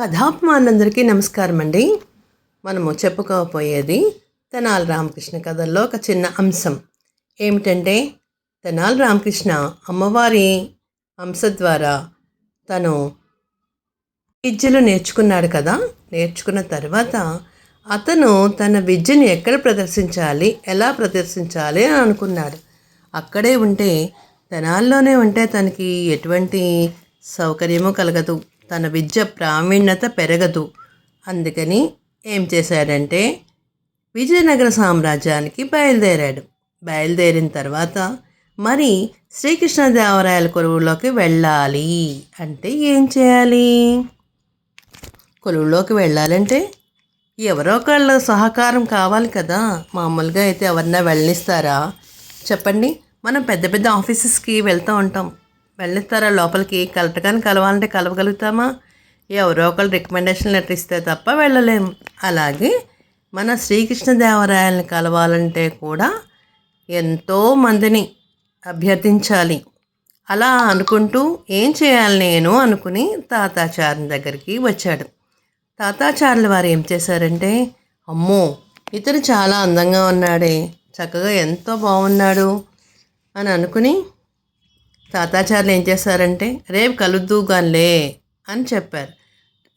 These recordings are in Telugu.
కథాత్మానందరికీ నమస్కారం అండి మనము చెప్పుకోకపోయేది తెనాలి రామకృష్ణ కథల్లో ఒక చిన్న అంశం. ఏమిటంటే తెనాలి రామకృష్ణ అమ్మవారి అంశ ద్వారా తను విద్యలు నేర్చుకున్నాడు కదా. నేర్చుకున్న తర్వాత అతను తన విద్యను ఎక్కడ ప్రదర్శించాలి ఎలా ప్రదర్శించాలి అని అనుకున్నాడు. అక్కడే ఉంటే తెనాల్లోనే ఉంటే తనకి ఎటువంటి సౌకర్యము కలగదు. తన విద్య ప్రావీణ్యత పెరగదు. అందుకని ఏం చేశాడంటే విజయనగర సామ్రాజ్యానికి బయలుదేరాడు. బయలుదేరిన తర్వాత మరి శ్రీకృష్ణదేవరాయల కొలువులోకి వెళ్ళాలి అంటే ఏం చేయాలి? కొలువులోకి వెళ్ళాలంటే ఎవరో ఒకళ్ళ సహకారం కావాలి కదా. మామూలుగా అయితే ఎవరన్నా వెళ్ళనిస్తారా? చెప్పండి. మనం పెద్ద పెద్ద ఆఫీసెస్కి వెళ్తూ ఉంటాం. వెళ్ళిస్తారా? లోపలికి కలెక్టర్గాని కలవాలంటే కలవగలుగుతామా? ఎవరో ఒకళ్ళు రికమెండేషన్ లెటర్ ఇస్తే తప్ప వెళ్ళలేము అలాగే మన శ్రీకృష్ణదేవరాయల్ని కలవాలంటే కూడా ఎంతో మందిని అభ్యర్థించాలి. అలా అనుకుంటూ ఏం చేయాలి నేను అనుకుని తాతాచార్యుని దగ్గరికి వచ్చాడు. తాతాచార్యుల వారు ఏం చేశారంటే అమ్మో ఇతను చాలా అందంగా ఉన్నాడే చక్కగా ఎంతో బాగున్నాడు అని అనుకుని తాతాచార్యులు ఏం చేశారంటే రేపు కలుద్దుగానిలే అని చెప్పారు.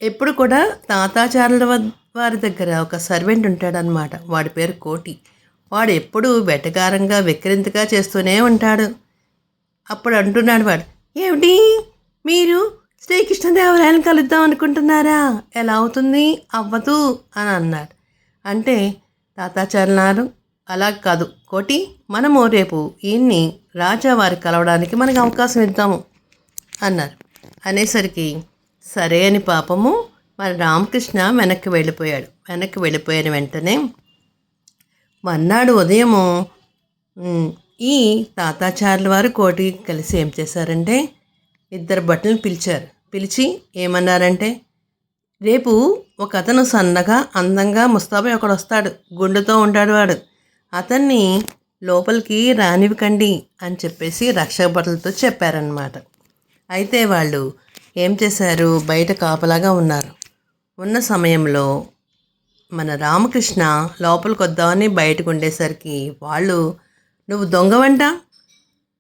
ఎప్పుడు కూడా తాతాచార్యుల వారి దగ్గర ఒక సర్వెంట్ ఉంటాడనమాట వాడి పేరు కోటి. వాడు ఎప్పుడు వెటకారంగా వెక్కిరింతగా చేస్తూనే ఉంటాడు. అప్పుడు అంటున్నాడు వాడు ఏమిటి? మీరు శ్రీకృష్ణదేవరాయలు కలుద్దాం అనుకుంటున్నారా? ఎలా అవుతుంది? అవ్వదు అని అన్నాడు. అంటే తాతాచార్యులు అలా కాదు కోటి మనము రేపు ఈయన్ని రాజావారి కలవడానికి మనకు అవకాశం ఇద్దాము అన్నారు. అనేసరికి సరే అని పాపము మరి రామకృష్ణ వెనక్కి వెళ్ళిపోయాడు. వెనక్కి వెళ్ళిపోయిన వెంటనే మర్నాడు ఉదయము ఈ తాతాచార్యుల వారు కోటి కలిసి ఏం చేశారంటే ఇద్దరు బట్టలు పిలిచారు. పిలిచి ఏమన్నారంటే రేపు ఒక అతను సన్నగా అందంగా ముస్తాబై ఒకడు వస్తాడు. గుండెతో ఉంటాడు వాడు. అతన్ని లోపలికి రానివ్వకండి అని చెప్పేసి రక్షక భటులతో చెప్పారనమాట అయితే వాళ్ళు ఏం చేశారు? బయట కాపలాగా ఉన్నారు. ఉన్న సమయంలో మన రామకృష్ణ లోపలికి వద్దామని బయటకు ఉండేసరికి వాళ్ళు నువ్వు దొంగవంట?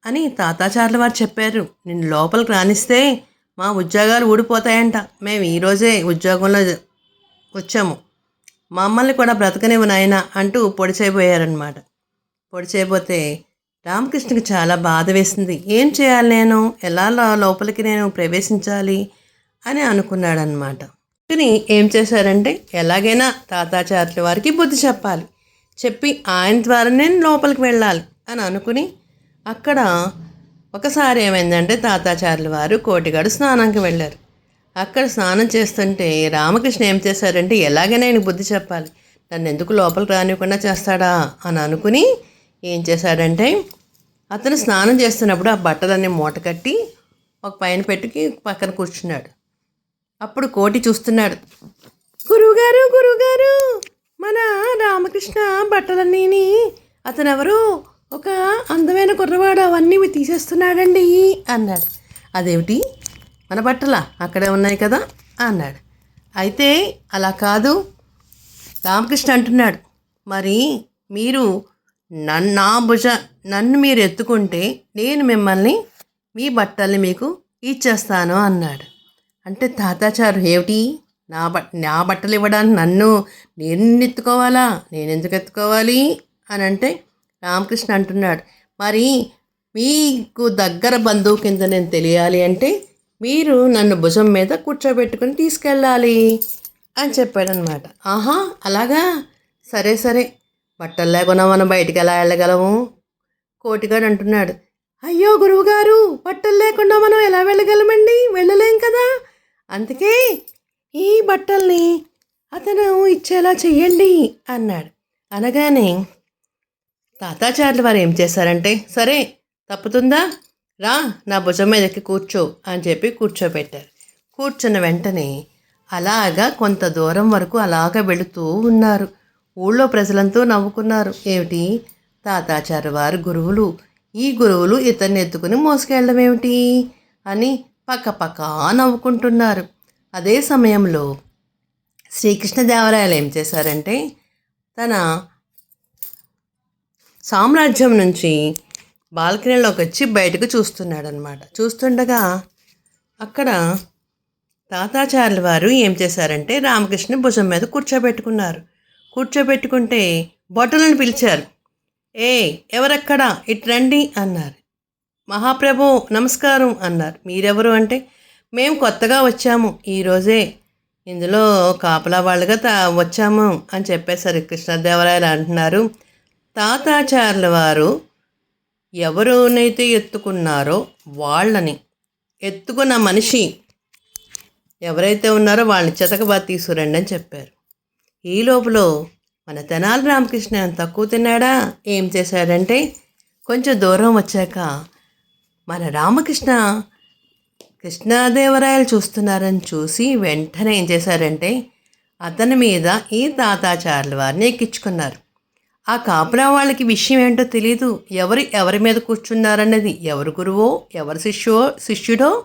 అని తాతాచార్ల వారు చెప్పారు. నిన్ను లోపలికి రానిస్తే మా ఉద్యోగాలు ఊడిపోతాయంట. మేము ఈరోజే ఉద్యోగంలో వచ్చాము. మమ్మల్ని కూడా బ్రతకనివ్వు నాయన అంటూ పొడిచైపోయారనమాట పొడి చేయబోతే రామకృష్ణకి చాలా బాధ వేసింది. ఏం చేయాలి నేను? ఎలా లోపలికి నేను ప్రవేశించాలి? అని అనుకున్నాడనమాట కానీ ఏం చేశారంటే ఎలాగైనా తాతాచార్యుల వారికి బుద్ధి చెప్పాలి. చెప్పి ఆయన ద్వారా నేను లోపలికి వెళ్ళాలి. అని అనుకుని అక్కడ ఒకసారి ఏమైందంటే తాతాచార్యుల వారు కోటిగాడు స్నానానికి వెళ్ళారు. అక్కడ స్నానం చేస్తుంటే రామకృష్ణ ఏం చేశారంటే ఎలాగైనా ఆయన బుద్ధి చెప్పాలి. నన్ను ఎందుకు లోపలికి రానివ్వకుండా చేస్తాడా? అని అనుకుని ఏం చేశాడంటే అతను స్నానం చేస్తున్నప్పుడు ఆ బట్టలన్నీ మూట కట్టి ఒక పైన పెట్టుకి పక్కన కూర్చున్నాడు. అప్పుడు కోటి చూస్తున్నాడు గురువుగారు గురువుగారు మన రామకృష్ణ బట్టలన్నీని అతను ఎవరు ఒక అందమైన కుర్రవాడు అవన్నీ తీసేస్తున్నాడండి అన్నాడు. అదేమిటి? మన బట్టల? అక్కడే ఉన్నాయి కదా? అన్నాడు. అయితే అలా కాదు రామకృష్ణ అంటున్నాడు. మరి మీరు నన్ను నా భుజ నన్ను మీరు ఎత్తుకుంటే నేను మిమ్మల్ని మీ బట్టల్ని మీకు ఇచ్చేస్తాను అన్నాడు. అంటే తాతాచారు ఏమిటి? నా బట్ నా బట్టలు ఇవ్వడానికి నన్ను నేను ఎత్తుకోవాలా? నేను ఎందుకు ఎత్తుకోవాలి? అని అంటే రామకృష్ణ అంటున్నాడు. మరి మీకు దగ్గర బంధువు కింద నేను తెలియాలి అంటే మీరు నన్ను భుజం మీద కూర్చోబెట్టుకుని తీసుకెళ్ళాలి అని చెప్పాడనమాట. ఆహా అలాగా? సరే సరే. బట్టలు లేకుండా మనం బయటికి ఎలా వెళ్ళగలము? కోటిగాడు అంటున్నాడు. అయ్యో గురువుగారు బట్టలు లేకుండా మనం ఎలా వెళ్ళగలమండి? వెళ్ళలేం కదా? అందుకే ఈ బట్టల్ని అతను ఇచ్చేలా చెయ్యండి అన్నాడు. అనగానే తాతాచార్యులు వారు ఏం చేశారంటే సరే తప్పుతుందా? రా నా భుజం మీద ఎక్కి కూర్చో అని చెప్పి కూర్చోబెట్టారు. కూర్చున్న వెంటనే అలాగా కొంత దూరం వరకు అలాగ వెళుతూ ఉన్నారు. ఊళ్ళో ప్రజలంతా నవ్వుకున్నారు. ఏమిటి? తాతాచార్య వారు గురువులు. ఈ గురువులు ఇతన్ని ఎత్తుకుని మోసుకెళ్ళడం ఏమిటి? అని పక్కపక్క నవ్వుకుంటున్నారు. అదే సమయంలో శ్రీకృష్ణదేవరాయలు ఏం చేశారంటే తన సామ్రాజ్యం నుంచి బాల్కనీలోకి వచ్చి బయటకు చూస్తున్నాడు అనమాట చూస్తుండగా అక్కడ తాతాచార్యుల వారు ఏం చేశారంటే రామకృష్ణ భుజం మీద కూర్చోబెట్టుకున్నారు. కూర్చోబెట్టుకుంటే భటులను పిలిచారు. ఏ ఎవరక్కడా? ఇటు రండి అన్నారు. మహాప్రభు నమస్కారం అన్నారు. మీరెవరు అంటే? మేము కొత్తగా వచ్చాము. ఈరోజే ఇందులో కాపలా వాళ్ళుగా తా వచ్చాము అని చెప్పేసరి కృష్ణదేవరాయలు అంటున్నారు. తాతాచార్యుల వారు ఎవరునైతే ఎత్తుకున్నారో వాళ్ళని ఎత్తుకున్న మనిషి ఎవరైతే ఉన్నారో వాళ్ళని చితకబా తీసుకురండి అని చెప్పారు. ఈ లోపల మన తెనాలి రామకృష్ణ తక్కువ తిన్నాడా? ఏం చేశాడంటే కొంచెం దూరం వచ్చాక మన రామకృష్ణ కృష్ణదేవరాయలు చూస్తున్నారని చూసి వెంటనే ఏం చేశారంటే అతని మీద ఈ తాతాచార్యుల వారిని ఎక్కించుకున్నారు. ఆ కాపురా వాళ్ళకి విషయం ఏంటో తెలియదు ఎవరు ఎవరి మీద కూర్చున్నారన్నది ఎవరు గురువో ఎవరు శిష్యువో శిష్యుడో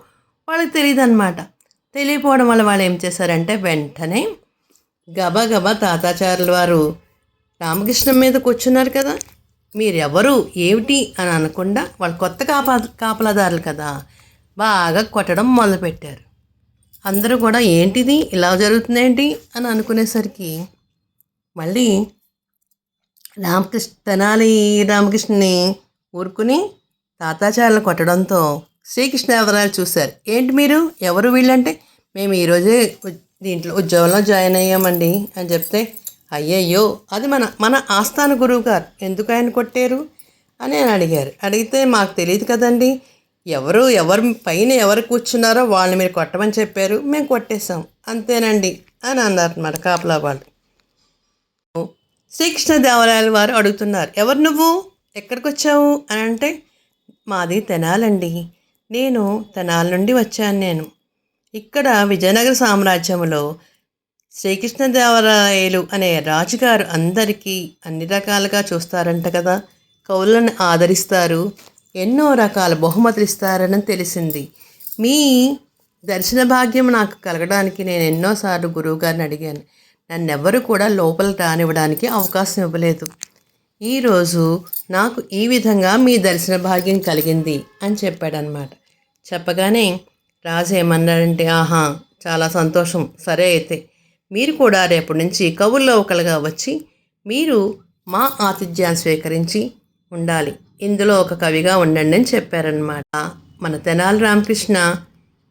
వాళ్ళకి తెలియదు అనమాట తెలియపోవడం వల్ల వాళ్ళు ఏం చేశారంటే వెంటనే గబా గబా వారు రామకృష్ణం మీద కూర్చున్నారు కదా. మీరెవరు? ఏమిటి? అని అనకుండా వాళ్ళు కొత్త కాపా కాపలాదారులు కదా. బాగా కొట్టడం మొదలుపెట్టారు. అందరూ కూడా ఏంటిది? ఇలా జరుగుతుందేంటి? అని అనుకునేసరికి మళ్ళీ రామకృష్ణ తెనాలి రామకృష్ణని ఊరుకుని తాతాచారులు కొట్టడంతో శ్రీకృష్ణదేవరాయలు చూశారు. ఏంటి మీరు? ఎవరు వీళ్ళంటే? మేము ఈరోజే దీంట్లో ఉద్యోగంలో జాయిన్ అయ్యామండి అని చెప్తే అయ్యయ్యో అది మన మన ఆస్థాన గురువు గారు. ఎందుకు ఆయన కొట్టారు? అని ఆయన అడిగారు. అడిగితే మాకు తెలియదు కదండి ఎవరు ఎవరు పైన ఎవరు కూర్చున్నారో వాళ్ళని మీరు కొట్టమని చెప్పారు మేము కొట్టేశాం. అంతేనండి అని అన్నారు కాపలా వాళ్ళు. శ్రీకృష్ణదేవరాయల వారు అడుగుతున్నారు ఎవరు నువ్వు? ఎక్కడికి వచ్చావు? అని అంటే మాది తెనాలండి. నేను తెనాల నుండి వచ్చాను నేను. ఇక్కడ విజయనగర సామ్రాజ్యంలో శ్రీకృష్ణదేవరాయలు అనే రాజుగారు అందరికీ అన్ని రకాలుగా చూస్తారంట కదా. కవులను ఆదరిస్తారు ఎన్నో రకాల బహుమతులు ఇస్తారని తెలిసింది. మీ దర్శన భాగ్యం నాకు కలగడానికి నేను ఎన్నోసార్లు గురువుగారిని అడిగాను. నన్నెవ్వరు కూడా లోపల రానివ్వడానికి అవకాశం ఇవ్వలేదు. ఈరోజు నాకు ఈ విధంగా మీ దర్శన భాగ్యం కలిగింది అని చెప్పాడనమాట చెప్పగానే రాజు ఏమన్నాడంటే ఆహా చాలా సంతోషం. సరే అయితే మీరు కూడా రేపటి నుంచి కవుల్లో ఒకలుగా వచ్చి మీరు మా ఆతిథ్యాన్ని స్వీకరించి ఉండాలి. ఇందులో ఒక కవిగా ఉండండి అని చెప్పారనమాట మన తెనాలి రామకృష్ణ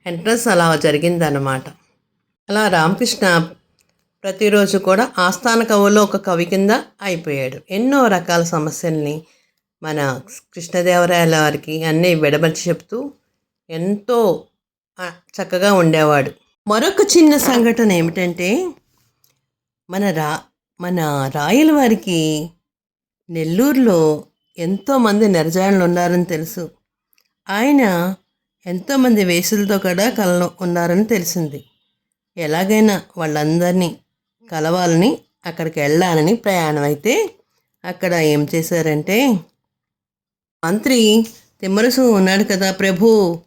ఎంట్రన్స్ అలా జరిగిందనమాట అలా రామకృష్ణ ప్రతిరోజు కూడా ఆస్థాన కవుల్లో ఒక కవి కింద అయిపోయాడు. ఎన్నో రకాల సమస్యల్ని మన కృష్ణదేవరాయల వారికి అన్నీ విడమర్చి చెప్తూ ఎంతో చక్కగా ఉండేవాడు. మరొక చిన్న సంఘటన ఏమిటంటే మన రా మన రాయల వారికి నెల్లూరులో ఎంతోమంది నిరజాయనులు ఉన్నారని తెలుసు. ఆయన ఎంతోమంది వేసులతో కూడా కల ఉన్నారని తెలిసింది. ఎలాగైనా వాళ్ళందరినీ కలవాలని అక్కడికి వెళ్ళాలని ప్రయాణం అయితే అక్కడ ఏం చేశారంటే మంత్రి తిమ్మరసు ఉన్నాడు కదా ప్రభు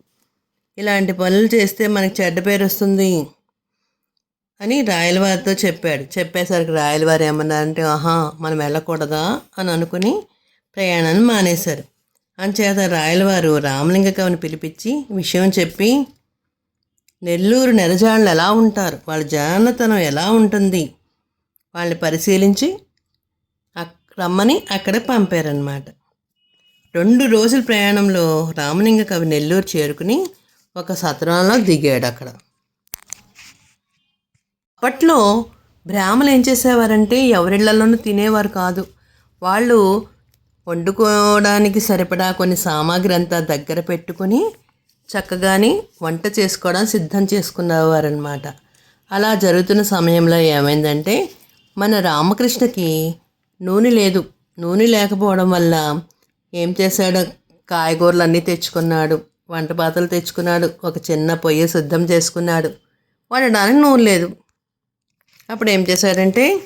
ఇలాంటి పనులు చేస్తే మనకి చెడ్డ పేరు వస్తుంది అని రాయలవారితో చెప్పాడు. చెప్పేసరికి రాయలవారు ఏమన్నారంటే ఆహా మనం వెళ్ళకూడదా? అని అనుకుని ప్రయాణాన్ని మానేశారు. అంచేత రాయలవారు రామలింగ కవిని పిలిపించి విషయం చెప్పి నెల్లూరు నెరజాళ్ళు ఎలా ఉంటారు? వాళ్ళ జానతనం ఎలా ఉంటుంది? వాళ్ళని పరిశీలించి రమ్మని అక్కడ పంపారనమాట రెండు రోజుల ప్రయాణంలో రామలింగ కవి నెల్లూరు చేరుకుని ఒక సత్రంలో దిగాడు అక్కడ. అప్పట్లో బ్రాహ్మలు ఏం చేసేవారంటే ఎవరిళ్ళలోనూ తినేవారు కాదు. వాళ్ళు వండుకోవడానికి సరిపడా కొన్ని సామాగ్రి అంతా దగ్గర పెట్టుకొని చక్కగాని వంట చేసుకోవడం సిద్ధం చేసుకునేవారనమాట అలా జరుగుతున్న సమయంలో ఏమైందంటే మన రామకృష్ణకి నూనె లేదు. నూనె లేకపోవడం వల్ల ఏం చేశాడు? కాయగూరలు అన్నీ తెచ్చుకున్నాడు. వంట పాత్రలు తెచ్చుకున్నాడు. ఒక చిన్న పొయ్యి సిద్ధం చేసుకున్నాడు. వండడానికి నూనె లేదు. అప్పుడు ఏం చేశాడంటే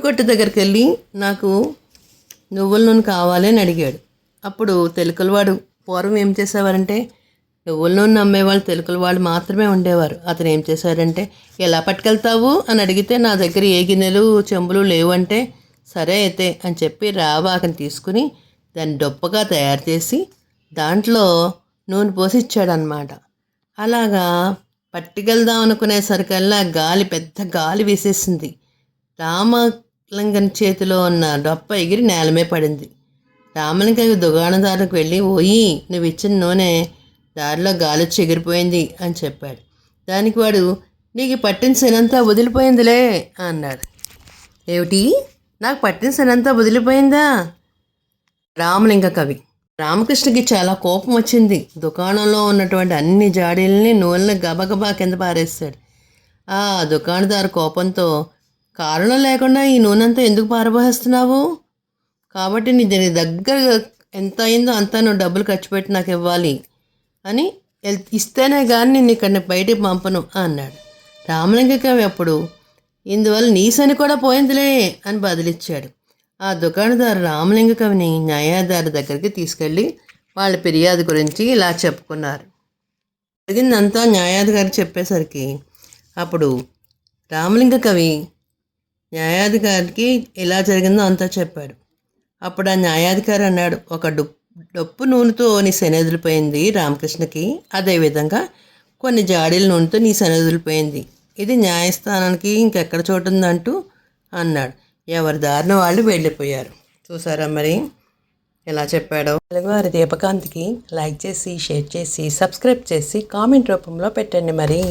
కొట్టు దగ్గరికి వెళ్ళి నాకు నువ్వుల నూనె కావాలి అని అడిగాడు. అప్పుడు తెలుకలవాడు పూర్వం ఏం చేసేవారంటే నువ్వుల నూనె అమ్మేవాళ్ళు తెలుగుల వాళ్ళు మాత్రమే ఉండేవారు. అతను ఏం చేశాడంటే ఎలా పట్టుకెళ్తావు? అని అడిగితే నా దగ్గర ఏ గిన్నెలు చెంబులు లేవు అంటే సరే అయితే అని చెప్పి రావాకని తీసుకుని దాన్ని డొప్పగా తయారు చేసి దాంట్లో నూనె పోసి ఇచ్చాడనమాట అలాగా పట్టుకెళ్దాం అనుకునేసరికల్లా గాలి పెద్ద గాలి వీసేసింది. రామలింగన్ చేతిలో ఉన్న డొప్ప ఎగిరి నేలమే పడింది. రామలింగయ్య దుకాణదారుకు వెళ్ళి పోయి నువ్వు ఇచ్చిన నూనె దారిలో గాలి ఎగిరిపోయింది అని చెప్పాడు. దానికి వాడు నీకు పట్టిన శనంతా వదిలిపోయిందిలే అన్నాడు. ఏమిటి? నాకు పట్టిన శనంతా వదిలిపోయిందా? రామలింగ కవి. రామకృష్ణకి చాలా కోపం వచ్చింది. దుకాణంలో ఉన్నటువంటి అన్ని జాడీలని నూనెని గబగబా కింద పారేస్తాడు. ఆ దుకాణదారు కోపంతో కారణం లేకుండా ఈ నూనె అంతా ఎందుకు పారబోహిస్తున్నావు కాబట్టి నీ దీని దగ్గర ఎంత అయిందో అంతా నువ్వు డబ్బులు ఖర్చు పెట్టి నాకు ఇవ్వాలి అని ఇస్తేనే కానీ నేను ఇక్కడ బయటికి పంపను అన్నాడు. రామలింగ కవి అప్పుడు ఇందువల్ల నీ శని కూడా పోయిందిలే అని బదిలిచ్చాడు. ఆ దుకాణదారు రామలింగ కవిని న్యాయాధారి దగ్గరికి తీసుకెళ్ళి వాళ్ళ ఫిర్యాదు గురించి ఇలా చెప్పుకున్నారు. జరిగిందంతా న్యాయాధికారి చెప్పేసరికి అప్పుడు రామలింగ కవి న్యాయాధికారికి ఎలా జరిగిందో అంతా చెప్పాడు. అప్పుడు ఆ న్యాయాధికారి అన్నాడు ఒక డొప్ డొప్పు నూనెతో నీ శనెదిలిపోయింది రామకృష్ణకి అదేవిధంగా కొన్ని జాడీల నూనెతో నీ శనెదిలిపోయింది ఇది న్యాయస్థానానికి ఇంకెక్కడ చోటుందంటూ అన్నాడు. ఎవరి దారిన వాళ్ళు వెళ్ళిపోయారు. చూసారా మరి? ఎలా చెప్పాడో? తెలుగువారి దీపకాంత్కి లైక్ చేసి షేర్ చేసి సబ్స్క్రైబ్ చేసి కామెంట్ రూపంలో పెట్టండి మరి.